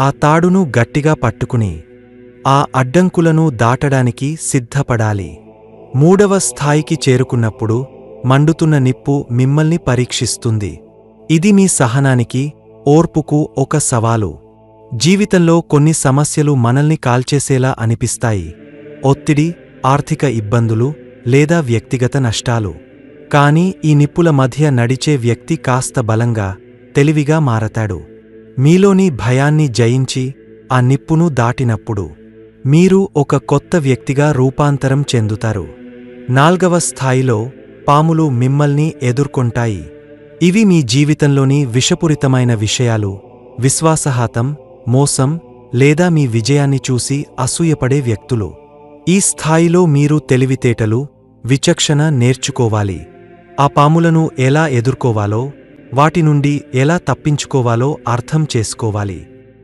ఆ తాడును గట్టిగా పట్టుకుని ఆ అడ్డంకులను దాటడానికి సిద్ధపడాలి. మూడవ స్థాయికి చేరుకున్నప్పుడు మండుతున్న నిప్పు మిమ్మల్ని పరీక్షిస్తుంది. ఇది మీ సహనానికి ఓర్పుకు ఒక సవాలు. జీవితంలో కొన్ని సమస్యలు మనల్ని కాల్చేసేలా అనిపిస్తాయి. ఒత్తిడి ఆర్థిక ఇబ్బందులు లేదా వ్యక్తిగత నష్టాలు. కాని ఈ నిప్పుల మధ్య నడిచే వ్యక్తి కాస్త బలంగా తెలివిగా మారతాడు. మీలోని భయాన్ని జయించి ఆ నిప్పును దాటినప్పుడు మీరు ఒక కొత్త వ్యక్తిగా రూపాంతరం చెందుతారు. నాల్గవ స్థాయిలో పాములు మిమ్మల్ని ఎదుర్కొంటాయి. ఇవి మీ జీవితంలోని విషపూరితమైన విషయాలు విశ్వాసహాతం మోసం లేదా మీ విజయాన్ని చూసి అసూయపడే వ్యక్తులు. ఈ స్థాయిలో మీరు తెలివితేటలు విచక్షణ నేర్చుకోవాలి. ఆ పాములను ఎలా ఎదుర్కోవాలో వాటి నుండి ఎలా తప్పించుకోవాలో అర్థం చేసుకోవాలి.